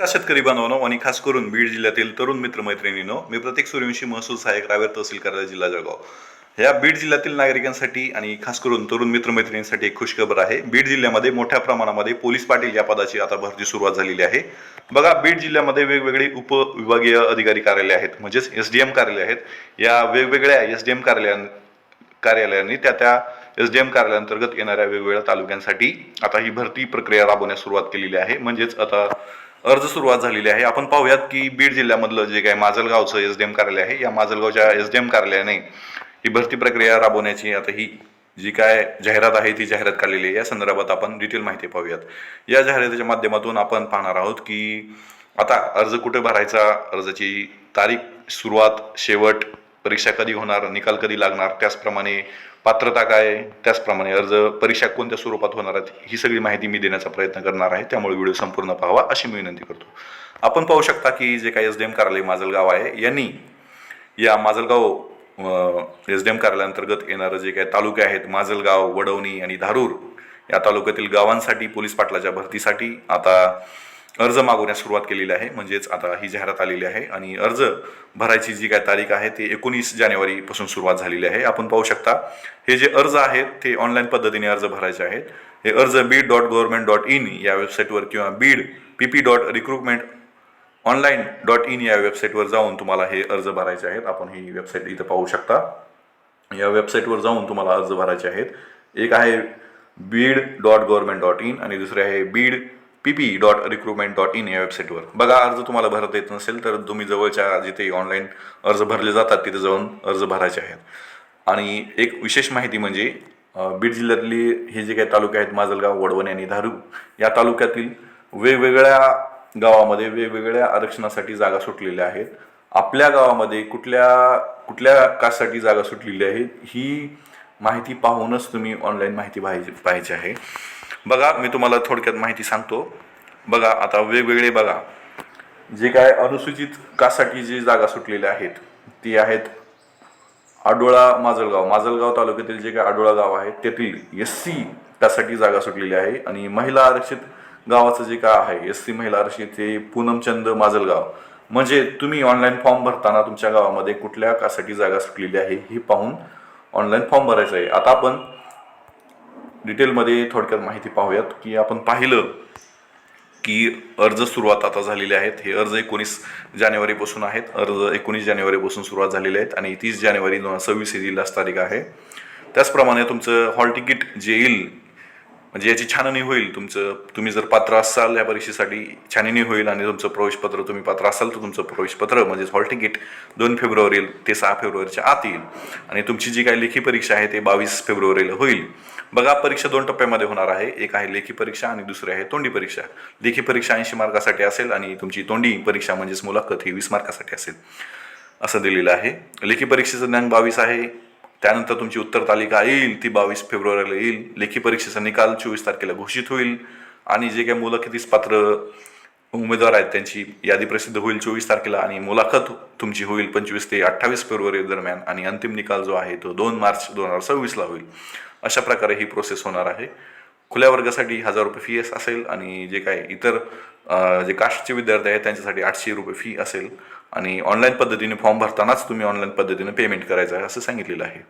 का शेतकरी बांधवांनो आणि खास करून बीड जिल्ह्यातील तरुण मित्रमैत्रिणींनो मी प्रत्येक सूर्यवंशी महसूल सहाय्यक रावेर तहसील कार्यालय जिल्हा जळगाव. या बीड जिल्ह्यातील नागरिकांसाठी आणि खास करून तरुण मित्रमैत्रिणींसाठी एक खुशखबर आहे. बीड जिल्ह्यामध्ये मोठ्या प्रमाणामध्ये पोलीस पाटील या पदाची आता भरती सुरुवात झालेली आहे. बघा बीड जिल्ह्यामध्ये वेगवेगळे उपविभागीय अधिकारी कार्यालय आहेत म्हणजेच एस डी एम कार्यालय आहेत. या वेगवेगळ्या एस डी एम कार्यालयां कार्यालयांनी त्या त्या एस डी एम कार्यालयांतर्गत येणाऱ्या वेगवेगळ्या तालुक्यांसाठी आता ही भरती प्रक्रिया राबवण्यास सुरुवात केलेली आहे. म्हणजेच आता अर्ज सुरुवात झालेली आहे. आपण पाहूयात की बीड जिल्ह्यामधलं जे काय माजलगावचं एस डी एम कार्यालय आहे या माजलगावच्या एस डी एम कार्यालयाने ही भरती प्रक्रिया राबवण्याची आता ही जी काय जाहिरात आहे ती जाहिरात काढलेली आहे. या संदर्भात आपण डिटेल माहिती पाहूयात. या जाहिरातीच्या माध्यमातून आपण पाहणार आहोत की आता अर्ज कुठे भरायचा अर्जाची तारीख सुरुवात शेवट परीक्षा कधी होणार निकाल कधी लागणार त्याचप्रमाणे पात्रता काय त्याचप्रमाणे अर्ज परीक्षा कोणत्या स्वरूपात होणार आहेत? ही सगळी माहिती मी देण्याचा प्रयत्न करणार आहे. त्यामुळे व्हिडिओ संपूर्ण पाहावा अशी मी विनंती करतो. आपण पाहू शकता की जे काही एस डी एम कार्यालय माजलगाव आहे यांनी या माजलगाव एस डी एम कार्यालयाअंतर्गत येणारं जे काही तालुके आहेत माजलगाव वडवणी आणि धारूर या तालुक्यातील गावांसाठी पोलीस पाटलाच्या भरतीसाठी आता अर्ज मागवण्यास सुरुवात केलेली आहे. म्हणजेच आता ही जाहिरात आलेली आहे आणि अर्ज भरायची जी काय तारीख आहे ती एकोणीस जानेवारीपासून सुरुवात झालेली आहे. आपण पाहू शकता हे जे अर्ज आहेत ते ऑनलाईन पद्धतीने अर्ज भरायचे आहेत. हे अर्ज Beed dot government dot in या वेबसाईटवर किंवा Beed P P dot recruitment online dot in या वेबसाईटवर जाऊन तुम्हाला हे अर्ज भरायचे आहेत. आपण ही वेबसाईट इथं पाहू शकता. या वेबसाईटवर जाऊन तुम्हाला अर्ज भरायचे आहेत. एक आहे Beed dot government dot in आणि दुसरे आहे Beed P P dot recruitment dot in या वेबसाईटवर बघा अर्ज तुम्हाला भरता येत नसेल तर तुम्ही जवळच्या जिथे ऑनलाईन अर्ज भरले जातात तिथे जाऊन अर्ज भरायचे आहेत. आणि एक विशेष माहिती म्हणजे बीड जिल्ह्यातली हे जे काही तालुके आहेत माजलगाव वडवण आणि धारू या तालुक्यातील वेगवेगळ्या गावामध्ये वेगवेगळ्या आरक्षणासाठी जागा सुटलेल्या आहेत. आपल्या गावामध्ये कुठल्या कुठल्या कास्टसाठी जागा सुटलेली आहे ही माहिती पाहूनच तुम्ही ऑनलाईन माहिती पाहिजे पाहायची आहे. बघा मी तुम्हाला थोडक्यात माहिती सांगतो. बघा आता वेगवेगळे बघा. जे काय अनुसूचित कासाठी जी जागा सुटलेल्या आहेत ती आहेत आडोळा माजलगाव. माजलगाव तालुक्यातील जे काही आडोळा गाव आहे तेथील एस सी त्यासाठी जागा सुटलेली आहे. आणि महिला आरक्षित गावाचं जे काय आहे एस सी महिला आरक्षित हे पूनमचंद माजलगाव. म्हणजे तुम्ही ऑनलाईन फॉर्म भरताना तुमच्या गावामध्ये कुठल्या कासाठी जागा सुटलेली आहे हे पाहून ऑनलाईन फॉर्म भरायचा आहे. आता आपण डिटेलमध्ये थोडक्यात माहिती पाहूयात की आपण पाहिलं की अर्ज सुरुवात आता झालेले आहेत. हे अर्ज एकोणीस जानेवारीपासून आहेत. अर्ज एकोणीस जानेवारीपासून सुरुवात झालेले आहेत आणि तीस जानेवारी दोन हजार सव्वीस ही लास्ट तारीख आहे. त्याचप्रमाणे तुमचं हॉल तिकीट जे येईल म्हणजे याची छाननी होईल तुमचं तुम्ही जर पात्र असाल या परीक्षेसाठी छाननी होईल आणि तुमचं प्रवेशपत्र तुम्ही पात्र असाल तर तुमचं प्रवेशपत्र म्हणजेच हॉल तिकीट दोन फेब्रुवारी ते सहा फेब्रुवारीच्या आत येईल. आणि तुमची जी काही लेखी परीक्षा आहे ते बावीस फेब्रुवारीला होईल. बघा परीक्षा दोन टप्प्यामध्ये होणार आहे. एक आहे लेखी परीक्षा आणि दुसरी आहे तोंडी परीक्षा. लेखी परीक्षा ऐंशी मार्कासाठी असेल आणि तुमची तोंडी परीक्षा म्हणजेच मुलाखत ही वीस मार्कासाठी असेल. असं दिलेलं आहे. लेखी परीक्षेचं ज्ञान बावीस आहे. त्यानंतर तुमची उत्तर तालिका येईल ती बावीस फेब्रुवारीला येईल. लेखी परीक्षेचा निकाल चोवीस तारखेला घोषित होईल. आणि जे काही मुलाखतीस पात्र उमेदवार आहेत त्यांची यादी प्रसिद्ध होईल चोवीस तारखेला आणि मुलाखत तुमची होईल पंचवीस ते अठ्ठावीस फेब्रुवारी दरम्यान आणि अंतिम निकाल जो आहे तो दोन मार्च दोन हजार सव्वीसला होईल. अशा प्रकारे ही प्रोसेस होणार आहे. खुल्या वर्गासाठी हजार रुपये फी असेल आणि जे काय इतर जे कास्टचे विद्यार्थी आहेत त्यांच्यासाठी आठशे रुपये फी असेल. आणि ऑनलाईन पद्धतीने फॉर्म भरतानाच तुम्ही ऑनलाईन पद्धतीने पेमेंट करायचं आहे असं सांगितलेलं आहे.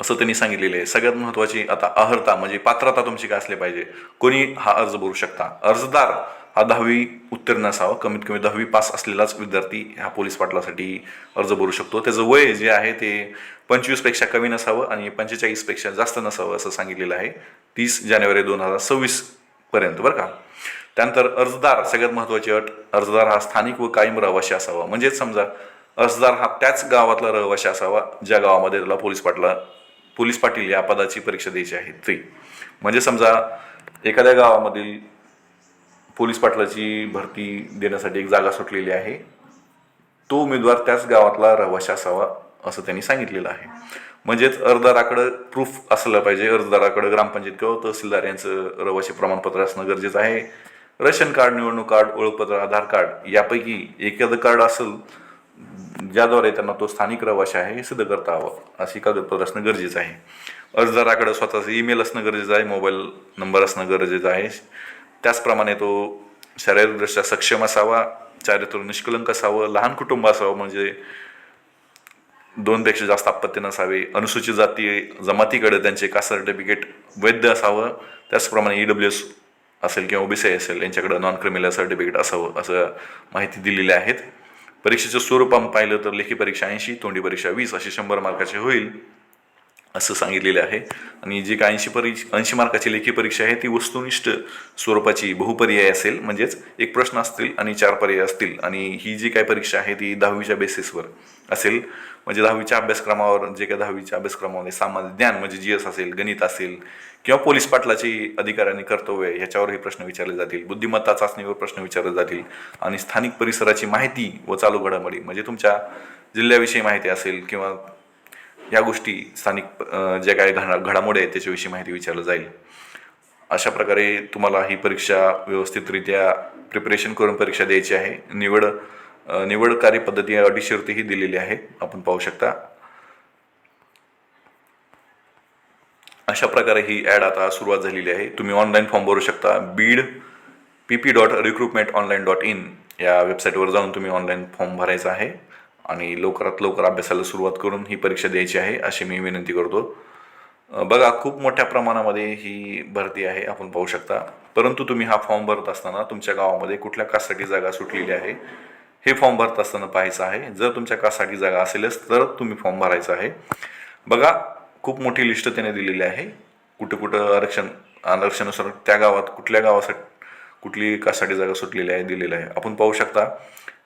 असं त्यांनी सांगितलेलं आहे. सगळ्यात महत्त्वाची आता अहर्ता म्हणजे पात्रता तुमची काय असली पाहिजे? कोणी हा अर्ज भरू शकता? अर्जदार हा दहावी उत्तीर्ण असावा. कमीत कमी दहावी पास असलेलाच विद्यार्थी ह्या पोलीस पाटलासाठी अर्ज भरू शकतो. त्याचं वय जे आहे ते पंचवीसपेक्षा कमी नसावं आणि पंचेचाळीसपेक्षा जास्त नसावं असं सांगितलेलं आहे. तीस जानेवारी दोन हजार सव्वीस पर्यंत बरं का? त्यानंतर अर्जदार सगळ्यात महत्त्वाची अट अर्जदार हा स्थानिक व कायम रहिवाशी असावा. म्हणजेच समजा अर्जदार हा त्याच गावातला रहिवाशी असावा ज्या गावामध्ये त्याला पोलीस पाटला पोलीस पाटील या पदाची परीक्षा द्यायची आहे. ती म्हणजे समजा एखाद्या गावामधील पोलीस पाटलाची भरती देण्यासाठी एक जागा सुटलेली आहे. तो उमेदवार त्याच गावातला रहिवाशी असावा असं त्यांनी सांगितलेलं आहे. म्हणजेच अर्जदाराकडं प्रूफ असलं पाहिजे. अर्जदाराकडं ग्रामपंचायत किंवा तहसीलदार यांचं रहिवाशी प्रमाणपत्र असणं गरजेचं आहे. रेशन कार्ड निवडणूक कार्ड ओळखपत्र आधार कार्ड यापैकी एखादं कार्ड असेल ज्याद्वारे त्यांना तो स्थानिक रहिवाशी आहे हे सिद्ध करता हवं अशी कागदपत्र असणं गरजेचं आहे. अर्जदाराकडं स्वतःचं ईमेल असणं गरजेचं आहे मोबाईल नंबर असणं गरजेचं आहे. त्याचप्रमाणे तो शारीरिकदृष्ट्या सक्षम असावा चारित्र्य निष्कलंक असावं लहान कुटुंब असावं म्हणजे दोनपेक्षा जास्त आपत्ती नसावे. अनुसूचित जाती जमातीकडे त्यांचे कास्ट सर्टिफिकेट वैध असावं. त्याचप्रमाणे ई डब्ल्यू एस असेल किंवा ओबीसी असेल यांच्याकडे नॉन क्रिमिनल सर्टिफिकेट असावं असं माहिती दिलेली आहेत. परीक्षेचं स्वरूप पाहिलं तर लेखी परीक्षा ऐंशी तोंडी परीक्षा वीस अशी शंभर मार्काची होईल. असं सांगितलेले आहे. आणि जी काय ऐंशी परी ऐंशी मार्काची लेखी परीक्षा आहे ती वस्तुनिष्ठ स्वरूपाची बहुपर्याय असेल. म्हणजेच एक प्रश्न असतील आणि चार पर्याय असतील. आणि ही जी काय परीक्षा आहे ती दहावीच्या बेसिसवर असेल. म्हणजे दहावीच्या अभ्यासक्रमावर जे काय दहावीच्या अभ्यासक्रमामध्ये सामान्य ज्ञान म्हणजे जी एस असेल गणित असेल किंवा पोलीस पाटलाची अधिकाऱ्यांनी कर्तव्य ह्याच्यावर हे प्रश्न विचारले जातील. बुद्धिमत्ता चाचणीवर प्रश्न विचारले जातील. आणि स्थानिक परिसराची माहिती व चालू घडामोडी म्हणजे तुमच्या जिल्ह्याविषयी माहिती असेल किंवा या गोष्टी स्थानिक ज्या काय घडा घडामोडी आहेत त्याच्याविषयी माहिती विचारलं जाईल. अशा प्रकारे तुम्हाला ही परीक्षा व्यवस्थितरित्या प्रिपरेशन करून परीक्षा द्यायची आहे. निवड निवड कार्यपद्धती अटी शर्तीही दिलेली आहे. आपण पाहू शकता. अशा प्रकारे ही ॲड आता सुरुवात झालेली आहे. तुम्ही ऑनलाईन फॉर्म भरू शकता. Beed P P dot recruitment online dot in या वेबसाईटवर जाऊन तुम्ही ऑनलाईन फॉर्म भरायचा आहे. आणि लवकरात लवकर अभ्यासाला सुरुवात करून ही परीक्षा द्यायची आहे अशी मी विनंती करतो. बघा खूप मोठ्या प्रमाणामध्ये ही भरती आहे आपण पाहू शकता. परंतु तुम्ही हा फॉर्म भरत असताना तुमच्या गावामध्ये कुठल्या कास्टसाठी जागा सुटलेली आहे हे फॉर्म भरत असताना पाहायचं आहे. जर तुमच्या कास्टसाठी जागा असेलच तर तुम्ही फॉर्म भरायचा आहे. बघा खूप मोठी लिस्ट त्याने दिलेली आहे. कुठं कुठं आरक्षण आरक्षणानुसार त्या गावात कुठल्या गावासाठी कुठली कासाठी जागा सुटलेली आहे दिलेली आहे. आपण पाहू शकता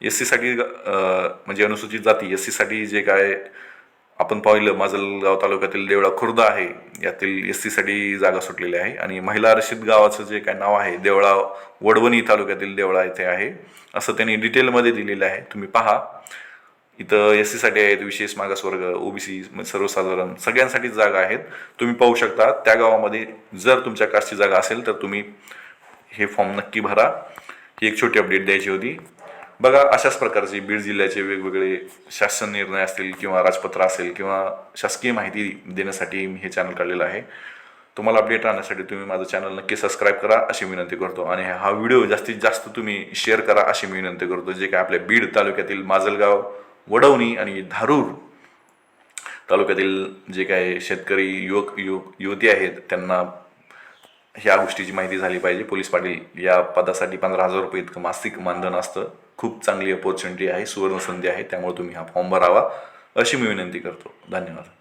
एस सीसाठी म्हणजे अनुसूचित जाती एस सीसाठी जे काय आपण पाहिलं माजलगाव तालुक्यातील देवळा खुर्द आहे यातील एस सीसाठी जागा सुटलेली आहे. आणि महिला आरक्षित गावाचं जे काय नाव आहे देवळा वडवणी तालुक्यातील देवळा येथे आहे असं त्यांनी डिटेलमध्ये दिलेलं आहे. तुम्ही पहा इथं एस सीसाठी आहेत विशेष मागासवर्ग ओबीसी सर्वसाधारण सगळ्यांसाठी जागा आहेत. तुम्ही पाहू शकता त्या गावामध्ये जर तुमच्या कास्टची जागा असेल तर तुम्ही हे फॉर्म नक्की भरा. ही एक छोटी अपडेट द्यायची होती. बघा अशाच प्रकारचे बीड जिल्ह्याचे वेगवेगळे शासन निर्णय असतील किंवा राजपत्र असेल किंवा शासकीय माहिती देण्यासाठी मी हे चॅनल काढलेलं आहे. तुम्हाला अपडेट राहण्यासाठी तुम्ही माझं चॅनल नक्की सबस्क्राईब करा अशी विनंती करतो. आणि हा व्हिडिओ जास्तीत जास्त तुम्ही शेअर करा अशी मी विनंती करतो. जे काय आपल्या बीड तालुक्यातील माजलगाव वडवणी आणि धारूर तालुक्यातील जे काय शेतकरी युवक युवक युवती आहेत त्यांना ह्या गोष्टीची माहिती झाली पाहिजे. पोलीस पाटील या पदासाठी पंधरा हजार रुपये इतकं मासिक मानधन असतं. खूप चांगली अपॉर्च्युनिटी आहे. सुवर्णसंधी आहे. त्यामुळे तुम्ही हा फॉर्म भरावा. अशी मी विनंती करतो. धन्यवाद.